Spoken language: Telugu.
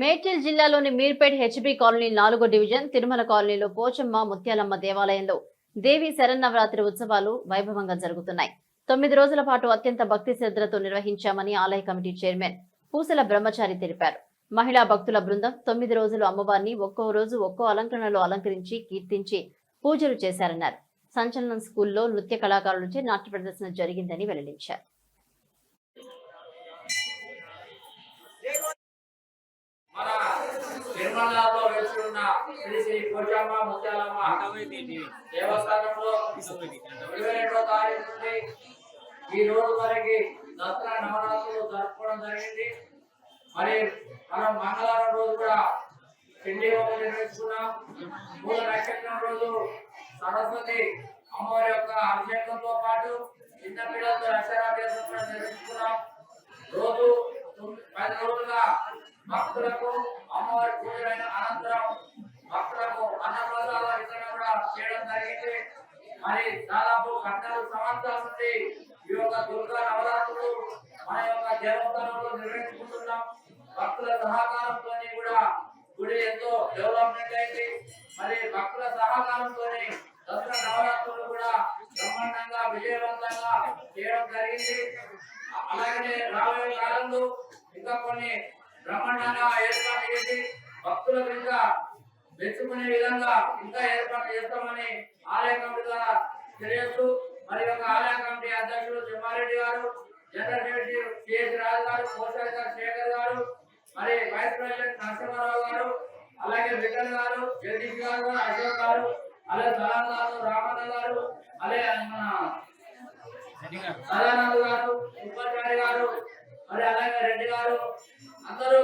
మేడ్చల్ జిల్లాలోని మీర్పేట్ హెచ్బి కాలనీ నాలుగో డివిజన్ తిరుమల కాలనీలో పోచమ్మ ముత్యాలమ్మ దేవాలయంలో దేవి శరన్నవరాత్రి ఉత్సవాలు వైభవంగా జరుగుతున్నాయి. తొమ్మిది రోజుల పాటు అత్యంత భక్తి శ్రద్ధలతో నిర్వహించామని ఆలయ కమిటీ చైర్మన్ పూసల బ్రహ్మచారి తెలిపారు. మహిళా భక్తుల బృందం తొమ్మిది రోజులు అమ్మవారిని ఒక్కో రోజు ఒక్కో అలంకరణలో అలంకరించి కీర్తించి పూజలు చేశారన్నారు. సంచలనం స్కూల్లో నృత్య కళాకారులచే నాట్య ప్రదర్శన జరిగిందని వెల్లడించారు. నిర్మలాల్లో వెలిసి ఉన్న శ్రీ శ్రీ కోచమ్మ ముత్యాలమ్మ దేవస్థానంలో ఇరవై రెండో తారీఖు నుండి ఈ రోజు వరకు దసరా నవరాత్రులు జరుపుకోవడం జరిగింది. మరి మనం మంగళవారం రోజు కూడా పిండి హోమం నిర్వహించుకున్నాం మూల నక్షత్రం రోజు సరస్వతి అమ్మవారి యొక్క అభిషేకంతో పాటు చిన్న పిల్లలతో అక్షరాభ్యాసం కూడా నిర్వహించుకున్నాం రోజు పది రోజులుగా భక్తులకు అమ్మవారి పూజలైన అనంతరం భక్తులకు అన్నప్రసాద వితరణ కూడా చేయడం జరిగింది మరి దాదాపు పద్నాలుగు సంవత్సరాల నుండి ఈ యొక్క దుర్గా నవరాత్రులు మన యొక్క దేవస్థానంలో నిర్వహించుకుంటున్నాం భక్తుల సహకారంతో కూడా గుడి ఎంతో డెవలప్మెంట్ అయింది మరి భక్తుల సహకారంతో దసరా నవరాత్రులు కూడా బ్రహ్మాండంగా విజయవంతంగా చేయడం జరిగింది అలాగే రాబోయే కాలంలో ఇంకా కొన్ని బ్రహ్మాండంగా ఏర్పాటు చేసి భక్తులకు ఇంకా మెచ్చుకునే విధంగా ఇంకా ఏర్పాటు చేస్తామని ఆలయ కమిటీ ద్వారా తెలియజేస్తూ మరి యొక్క ఆలయ కమిటీ అధ్యక్షుడు తిమ్మారెడ్డి గారు జనరల్ సెక్రటరీ సిఎస్ రాజు గారు కోశాధికారి శేఖర్ గారు మరి వైస్ ప్రెసిడెంట్ నరసింహారావు గారు అలాగే విఠల్ గారు జగదీష్ గారు అశోక్ గారు అలాగే సలాం గారు రామన్న గారు అలాగే మన సదానంద్ గారు ఉపాధ్యాయులు గారు మరి అలాగే రెడ్డి గారు అందరూ